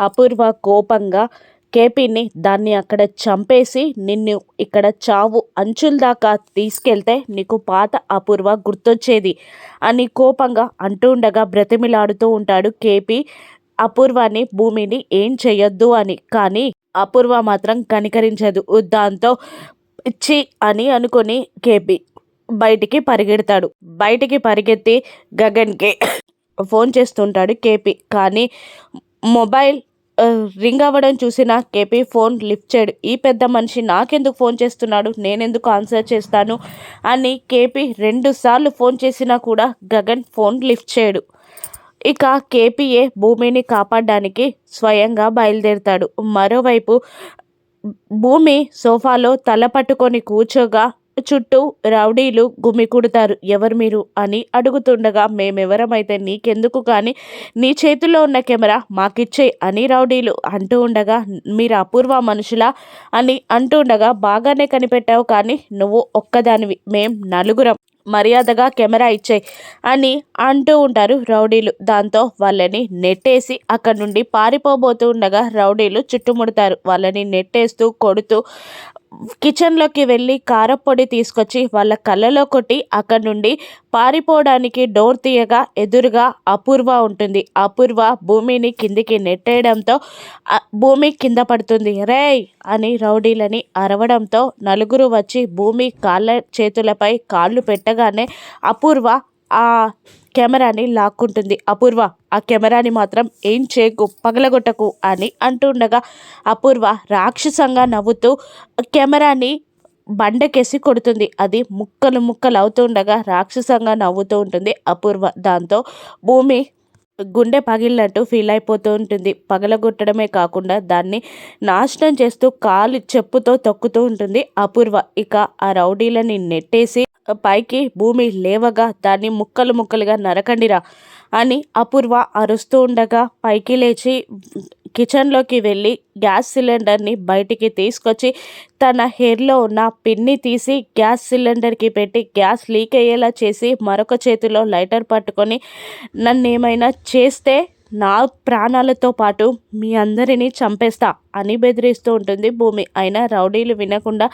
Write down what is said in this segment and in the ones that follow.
అపూర్వ కోపంగా కేపీని దాన్ని అక్కడ చంపేసి నిన్ను ఇక్కడ చావు అంచుల దాకా తీసుకెళ్తే నీకు పాత అపూర్వ గుర్తొచ్చేది అని కోపంగా అంటూ ఉండగా బ్రతిమిలాడుతూ ఉంటాడు కేపీ. అపూర్వాన్ని భూమిని ఏం చెయ్యొద్దు అని కానీ అపూర్వ మాత్రం కనికరించదు. దాంతో ఇచ్చి అని అనుకొని కేపీ బయటికి పరిగెడతాడు. బయటికి పరిగెత్తి గగన్కి ఫోన్ చేస్తుంటాడు కేపీ. కానీ మొబైల్ రింగ్ అవ్వడం చూసిన కేపీ ఫోన్ లిఫ్ట్ చేయడు. ఈ పెద్ద మనిషి నాకెందుకు ఫోన్ చేస్తున్నాడు? నేనెందుకు ఆన్సర్ చేస్తాను? అని కేపీ రెండు సార్లు ఫోన్ చేసినా కూడా గగన్ ఫోన్ లిఫ్ట్ చేయడు. ఇక కేపీఏ భూమిని కాపాడడానికి స్వయంగా బయలుదేరుతాడు. మరోవైపు భూమి సోఫాలో తల పట్టుకొని కూర్చోగా చుట్టూ రౌడీలు గుమికూడుతారు ఎవరు మీరు? అని అడుగుతుండగా మేమెవరమైతే నీకెందుకు కానీ నీ చేతిలో ఉన్న కెమెరా మాకిచ్చే అని రౌడీలు అంటూ ఉండగా మీరు అపూర్వ మనుషులా అని అంటూ ఉండగా బాగానే కనిపెట్టావు కానీ నువ్వు ఒక్కదానివి. మేం నలుగురం మర్యాదగా కెమెరా ఇచ్చాయి అని అంటూ ఉంటారు రౌడీలు. దాంతో వాళ్ళని నెట్టేసి అక్కడి నుండి పారిపోబోతూ ఉండగా రౌడీలు చుట్టుముడతారు. వాళ్ళని నెట్టేస్తూ కొడుతూ కిచెన్లోకి వెళ్ళి కారపొడి తీసుకొచ్చి వాళ్ళ కళ్ళలో కొట్టి అక్కడ నుండి పారిపోవడానికి డోర్ తీయగా ఎదురుగా అపూర్వ ఉంటుంది. అపూర్వ భూమిని కిందికి నెట్టేయడంతో భూమి కింద పడుతుంది. రేయ్! అని రౌడీలని అరవడంతో నలుగురు వచ్చి భూమి కాళ్ళ చేతులపై కాళ్ళు పెట్టగానే అపూర్వ ఆ కెమెరాని లాక్కుంటుంది. అపూర్వ ఆ కెమెరాని మాత్రం ఏం చేయకు పగలగొట్టకు అని అంటుండగా అపూర్వ రాక్షసంగా నవ్వుతూ కెమెరాని బండకేసి కొడుతుంది. అది ముక్కలు ముక్కలు అవుతుండగా రాక్షసంగా నవ్వుతూ ఉంటుంది అపూర్వ. దాంతో భూమి గుండె పగిలినట్టు ఫీల్ అయిపోతూ ఉంటుంది. పగలగొట్టడమే కాకుండా దాన్ని నాశనం చేస్తూ కాలు చెప్పుతో తొక్కుతూ ఉంటుంది అపూర్వ. ఇక ఆ రౌడీలని నెట్టేసి పైకి భూమి లేవగా దాన్ని ముక్కలు ముక్కలుగా నరకండిరా అని అపూర్వ అరుస్తూ ఉండగా పైకి లేచి కిచెన్లోకి వెళ్ళి గ్యాస్ సిలిండర్ని బయటికి తీసుకొచ్చి తన హెయిర్లో ఉన్న పిన్ని తీసి గ్యాస్ సిలిండర్కి పెట్టి గ్యాస్ లీక్ అయ్యేలా చేసి మరొక చేతిలో లైటర్ పట్టుకొని నన్ను ఏమైనా చేస్తే నా ప్రాణాలతో పాటు మీ అందరినీ చంపేస్తా అని బెదిరిస్తూ ఉంటుంది భూమి. అయినా రౌడీలు వినకుండా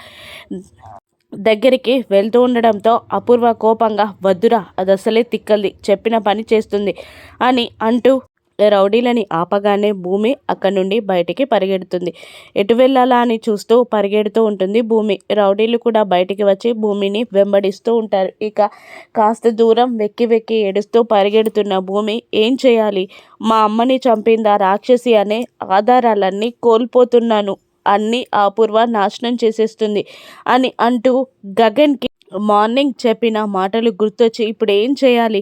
దగ్గరికి వెళ్తూ ఉండడంతో అపూర్వ కోపంగా వద్దురా అది అసలే తిక్కల్ది చెప్పిన పని చేస్తుంది అని అంటూ రౌడీలని ఆపగానే భూమి అక్కడి నుండి బయటికి పరిగెడుతుంది. ఎటు వెళ్ళాలా అని చూస్తూ పరిగెడుతూ ఉంటుంది భూమి. రౌడీలు కూడా బయటికి వచ్చి భూమిని వెంబడిస్తూ ఉంటారు. ఇక కాస్త దూరం వెక్కి వెక్కి ఏడుస్తూ పరిగెడుతున్న భూమి ఏం చేయాలి? మా అమ్మని చంపిందా రాక్షసి అనే ఆధారాలన్నీ కోల్పోతున్నాను. అన్నీ అపూర్వ నాశనం చేసేస్తుంది అని అంటూ గగన్కి మార్నింగ్ చెప్పిన మాటలు గుర్తొచ్చి ఇప్పుడు ఏం చేయాలి?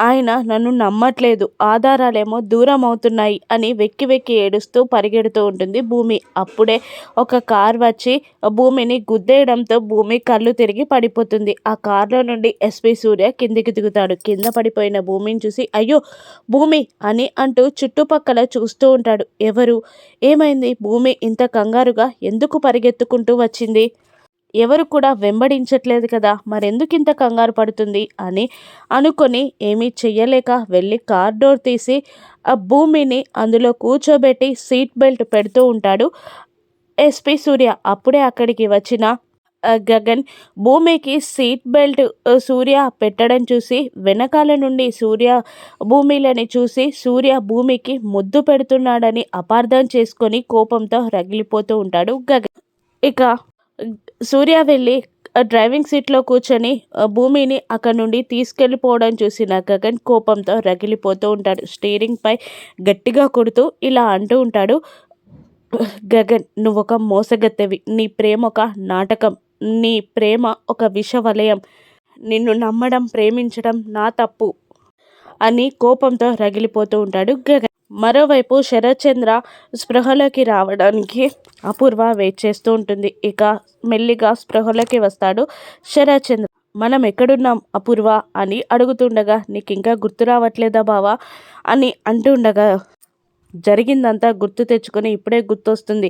ఆయన నన్ను నమ్మట్లేదు ఆధారాలేమో దూరం అవుతున్నాయి అని వెక్కి వెక్కి ఏడుస్తూ పరిగెడుతూ ఉంటుంది భూమి. అప్పుడే ఒక కార్ వచ్చి భూమిని గుద్దేయడంతో భూమి కళ్ళు తిరిగి పడిపోతుంది. ఆ కార్లో నుండి ఎస్పి సూర్య కిందికి దిగుతాడు. కింద పడిపోయిన భూమిని చూసి అయ్యో భూమి! అని అంటూ చుట్టుపక్కల చూస్తూ ఉంటాడు. ఎవరు? ఏమైంది? భూమి ఇంత కంగారుగా ఎందుకు పరిగెత్తుకుంటూ వచ్చింది? ఎవరు కూడా వెంబడించట్లేదు కదా. మరెందుకు ఇంత కంగారు పడుతుంది అని అనుకొని ఏమీ చెయ్యలేక వెళ్ళి కార్ డోర్ తీసి ఆ భూమిని అందులో కూర్చోబెట్టి సీట్ బెల్ట్ పెడుతూ ఉంటాడు. ఎస్పి సూర్య అప్పుడే అక్కడికి వచ్చిన గగన్ భూమికి సీట్ బెల్ట్ సూర్య పెట్టడం చూసి వెనకాల నుండి సూర్య భూమిలని చూసి సూర్య భూమికి ముద్దు పెడుతున్నాడని అపార్థం చేసుకొని కోపంతో రగిలిపోతూ ఉంటాడు గగన్. ఇక సూర్య వెళ్ళి డ్రైవింగ్ సీట్లో కూర్చొని భూమిని అక్కడ నుండి తీసుకెళ్ళిపోవడం చూసిన గగన్ కోపంతో రగిలిపోతూ ఉంటాడు. స్టీరింగ్ పై గట్టిగా కొడుతూ ఇలా అంటూ ఉంటాడు గగన్ నువ్వు ఒక మోసగత్తెవి. నీ ప్రేమ ఒక నాటకం. నీ ప్రేమ ఒక విషవలయం. నిన్ను నమ్మడం ప్రేమించడం నా తప్పు అని కోపంతో రగిలిపోతూ ఉంటాడు గగన్. మరోవైపు శరత్చంద్ర స్పృహలోకి రావడానికి అపూర్వ వెయిట్ చేస్తూ ఉంటుంది. ఇక మెల్లిగా స్పృహలోకి వస్తాడు శరత్చంద్ర. మనం ఎక్కడున్నాం అపూర్వ అని అడుగుతుండగా నీకు ఇంకా గుర్తు రావట్లేదా బావా అని అంటుండగా జరిగిందంతా గుర్తు తెచ్చుకొని ఇప్పుడే గుర్తొస్తుంది.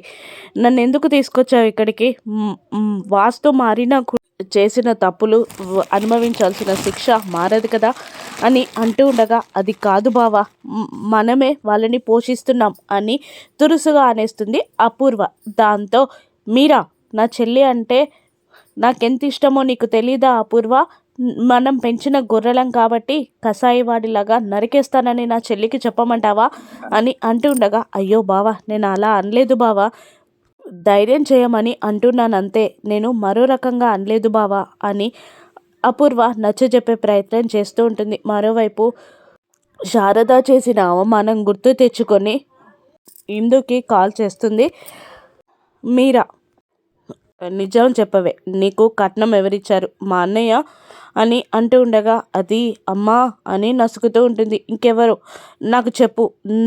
నన్ను ఎందుకు తీసుకొచ్చావు ఇక్కడికి? వాస్తు మారినా చేసిన తప్పులు అనుభవించాల్సిన శిక్ష మారదు కదా. అని అంటూ ఉండగా అది కాదు బావా మనమే వాళ్ళని పోషిస్తున్నాం అని తురుసుగా అనేస్తుంది అపూర్వ. దాంతో మీరా నా చెల్లి అంటే నాకెంత ఇష్టమో నీకు తెలీదా అపూర్వ? మనం పెంచిన గొర్రెలం కాబట్టి కసాయివాడిలాగా నరికేస్తానని నా చెల్లికి చెప్పమంటావా అని అంటూ ఉండగా అయ్యో బావా నేను అలా అనలేదు బావా. ధైర్యం చేయమని అంటున్నాను అంతే నేను మరో రకంగా అనలేదు బావా అని అపూర్వ నచ్చజెప్పే ప్రయత్నం చేస్తూ ఉంటుంది. మరోవైపు శారద చేసిన అవమానం గుర్తు తెచ్చుకొని ఇందుకి కాల్ చేస్తుంది. మీరా? నిజం చెప్పవే. నీకు కట్నం ఎవరిచ్చారు? మా అన్నయ్య అని అంటూ ఉండగా అది అమ్మా అని నసుకుతూ ఉంటుంది. ఇంకెవరు? నాకు చెప్పు.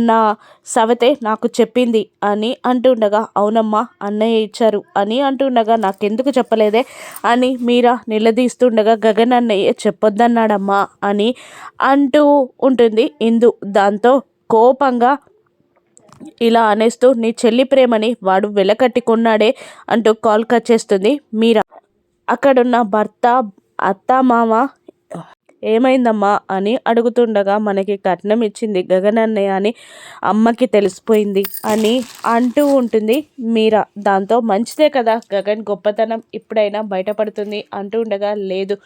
నా సవతే నాకు చెప్పింది అని అంటూ ఉండగా అవునమ్మా అన్నయ్య ఇచ్చారు అని అంటూ ఉండగా నాకెందుకు చెప్పలేదే అని మీరా నిలదీస్తుండగా గగన్ అన్నయ్య చెప్పొద్దన్నాడమ్మా అని అంటూ ఉంటుంది. ఇందు దాంతో కోపంగా ఇలా అనేస్తూ నీ చెల్లి ప్రేమని వాడు వెలకట్టుకున్నాడే అంటూ కాల్ కట్ చేస్తుంది మీరా. అక్కడున్న భర్త అత్త మామ ఏమైందమ్మా అని అడుగుతుండగా మనకి కట్నం ఇచ్చింది గగనన్నయ్య అని అమ్మకి తెలిసిపోయింది అని అంటూ ఉంటుంది. మీరా దాంతో మంచిదే కదా గగన్ గొప్పతనం ఇప్పుడైనా బయటపడుతుంది అంటూ ఉండగా లేదు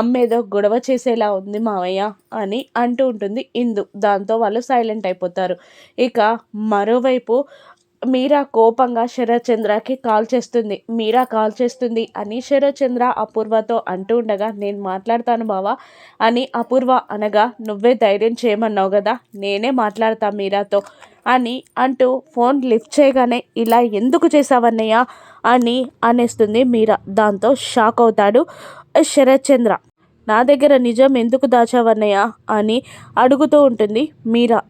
అమ్మేదో గొడవ చేసేలా ఉంది మావయ్య అని అంటూ ఉంటుంది. ఇందు దాంతో వాళ్ళు సైలెంట్ అయిపోతారు. ఇక మరోవైపు మీరా కోపంగా శరత్చంద్రకి కాల్ చేస్తుంది. మీరా కాల్ చేస్తుంది అని శరత్చంద్ర అపూర్వతో అంటూ ఉండగా నేను మాట్లాడతాను బావా అని అపూర్వ అనగా నువ్వే ధైర్యం చేయమన్నావు కదా నేనే మాట్లాడతా మీరాతో అని అంటూ ఫోన్ లిఫ్ట్ చేయగానే ఇలా ఎందుకు చేసావన్నయ్య అని అనేస్తుంది మీరా. దాంతో షాక్ అవుతాడు శరత్చంద్ర. నా దగ్గర నిజం ఎందుకు దాచావన్నయ్య అని అడుగుతూ ఉంటుంది మీరా.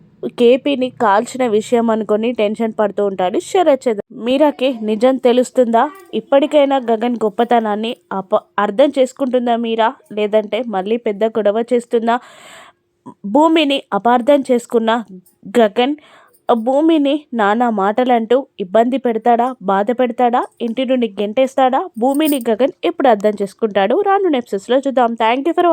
కేపీని కాల్చిన విషయం అనుకొని టెన్షన్ పడుతూ ఉంటాడు శరత్. చంద్ర మీరాకి నిజం తెలుస్తుందా? ఇప్పటికైనా గగన్ గొప్పతనాన్ని అప అర్థం చేసుకుంటుందా మీరా? లేదంటే మళ్ళీ పెద్ద గొడవ చేస్తుందా భూమిని అపార్థం చేసుకున్న గగన్ భూమిని నానా మాటలంటూ ఇబ్బంది పెడతాడా? బాధ పెడతాడా? ఇంటి నుండి గెంటేస్తాడా? భూమిని గగన్ ఎప్పుడు అర్థం చేసుకుంటాడు? రాను నెప్సెస్లో చూద్దాం. Thank you for